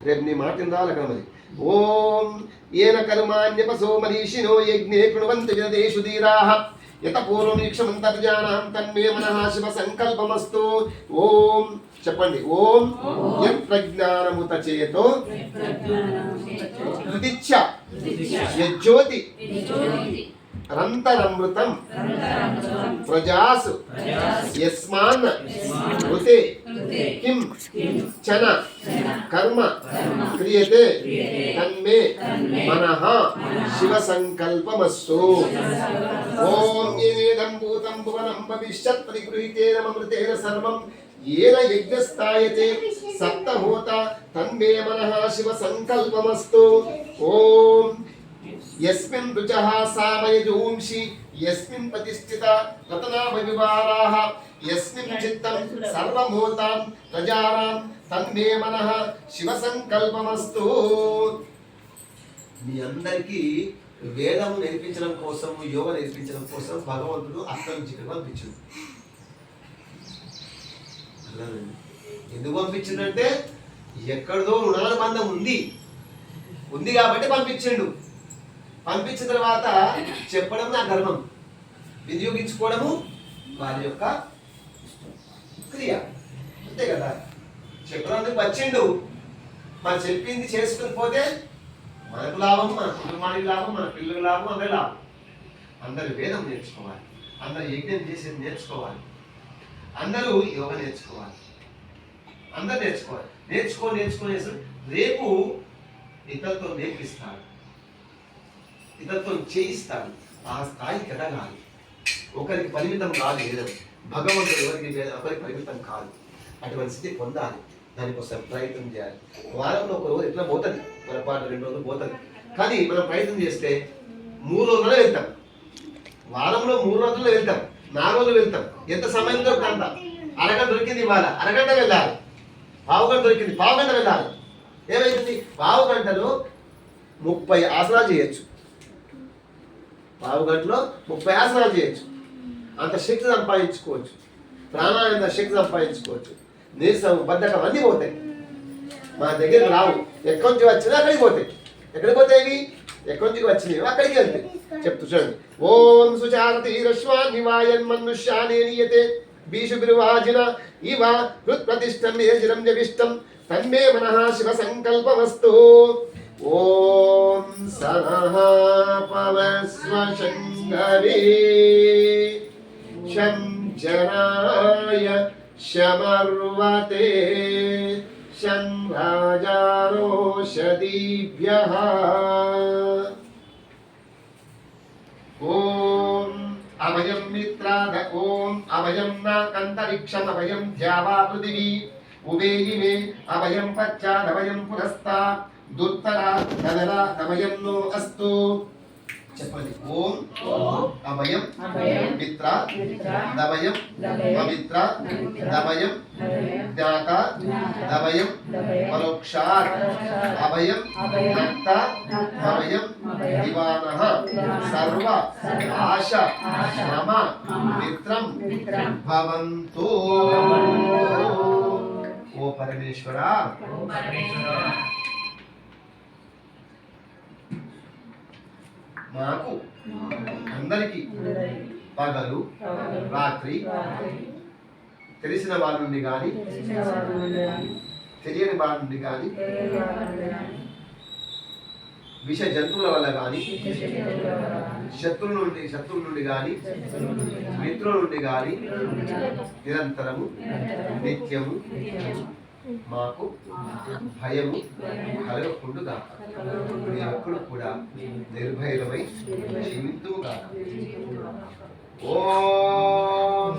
రేపు నీ మాట రాలకమది ఓం ఏన కర్మాణ్యపసో మనీషినో యజ్ఞే కృణవంతి వినదేషు ధీరాః. యత పూర్వమీక్షమంతర్జానాం తన్మే మనః శివ సంకల్పమస్తు ఓం చెప్పండి. ఓం యం ప్రజ్ఞానముత చేతో హృదిచ్ఛ యజ్యోతి అనంతరమృతం ప్రజాసు యస్మాన్ ఋతే కిం చన కర్మ క్రియతే తన్మే మనః శివ సంకల్పమస్తు ఓం ఏనేదం భూతం భువనం భవిష్యత్ పరిగృహీతేన మమృతేన సర్వం. ఏన యజ్ఞస్థాయతే సప్తహోత తన్మే మనః శివ యస్మిన్ రుచః సామయజూంషి యస్మిన్ ప్రతిష్ఠిత రతనాభవివారాः యస్మిన్ చిత్తం సర్వభూతాం ప్రజానాం తన్మే మనః శివ సంకల్పమస్తు మీ అందరికీ వేదం నేర్పించడం కోసం యోగ నేర్పించడం కోసం భగవంతుడు అక్కడి నుంచి ఇక్కడికి పంపించిండు? ఎందుకు పంపించిండంటే ఎక్కడిదో రుణానుబంధం ఉంది. ఉంది కాబట్టి పంపించిండు. పంపించిన తర్వాత చెప్పడం నా ధర్మం. వినియోగించుకోవడము వారి యొక్క క్రియ. అంతే కదా? చెప్పడానికి వచ్చిండు. మనం చెప్పింది చేసుకుని పోతే మనకు లాభం మన కుటుంబానికి లాభం మన పిల్లలకు లాభం అందరి లాభం. అందరు వేదం నేర్చుకోవాలి. అందరు యజ్ఞం చేసేది నేర్చుకోవాలి. అందరూ యోగ నేర్చుకోవాలి. అందరు నేర్చుకోవాలి. నేర్చుకో నేర్చుకునేసి రేపు ఇతరులతో నేర్పిస్తారు. ఇతరులతో చేయిస్తాడు ఆ స్థాయికి ఎదగాలి ఒకరికి పరిమితం కాదు వేదం. భగవంతుడు ఎవరికి ఒకరికి పరిమితం కాదు. అటువంటి స్థితి పొందాలి. దానికోసం ప్రయత్నం చేయాలి. వారంలో ఒక రోజు ఎట్లా పోతుంది? పొరపాటు రెండు రోజులు పోతుంది. కానీ మనం ప్రయత్నం చేస్తే మూడు రోజుల్లో వెళ్తాం. వారంలో మూడు రోజుల్లో వెళ్తాం. నాలుగు రోజులు వెళ్తాం. ఎంత సమయం దొరుకుతుందంత అరగంట దొరికింది ఇవాళ. అరగంట వెళ్ళాలి. పావుగంట దొరికింది. పావుగంట వెళ్ళాలి. ఏమైంది? పావుగంటలో ముప్పై ఆసనాలు చేయొచ్చు. పావు గంటలో ముప్పై ఆసనాలు చేయొచ్చు. అంత శక్తి సంపాదించుకోవచ్చు. ప్రాణాయామ శక్తి సంపాదించుకోవచ్చు. నీరసం బద్ధకం అన్నీ పోతాయి. మా దగ్గరికి రావు. ఎక్కడి నుంచి వచ్చినా అక్కడికి పోతాయి. ఎక్కడికి పోతాయి ఎక్కడి నుంచి వచ్చినవి? అక్కడికి వెళ్తాయి. చెప్తూ చూడండి. ఓం సుచారతి రశ్వాన్ నివాయన్ మనుష్యానే నీయతే. బీషు బిరువాజిన ఇవ హృత్ప్రతిష్టం ఏజిరం జవిష్టం. తన్మే మనః శివ సంకల్పమస్తు. ఓం సనః పవస్వ శంగరే శం జనాయ శమర్వతే శం రాజారోషదీభ్యः ఓం అభయం మిత్రాద ఓం అభయం నాకంతరిక్షం అభయం ఉవేయి మే అభయం పశ్చాదభయం పురస్తా దుత్తరా ధనరా అభయం నో అస్తు. చెప్పండి. ఓం అభయం మిత్ర దభయం పవిత్ర దభయం జ్ఞాత దభయం పరోక్షాత్ అభయం భక్త అభయం దివానః సర్వ ఆశ మమ మిత్రం భవంతు. పరమేశ్వర. మాకు అందరికీ పగలు రాత్రి తెలిసిన వారి నుండి కానీ తెలియని వారి నుండి కానీ విష జంతువుల వల్ల కానీ శత్రువుల నుండి శత్రువుల నుండి కానీ మిత్రుల నుండి కానీ నిరంతరము నిత్యము మాకు భయము కలగకుండా ఎప్పుడు కూడా నిర్భయమై జీవితుము కాక ఓం.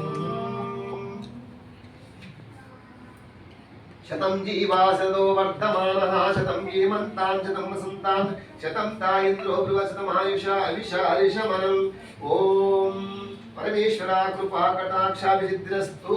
శతం జీవాసదో వర్ధమానః శతం హేమంతాన్ శతం వసంతాన్ శతం తాయింద్రో బృహశతమాయుష అవిశాలిషమనం ఓం. పరమేశ్వర కృపా కటాక్షాభిసిద్ధిరస్తు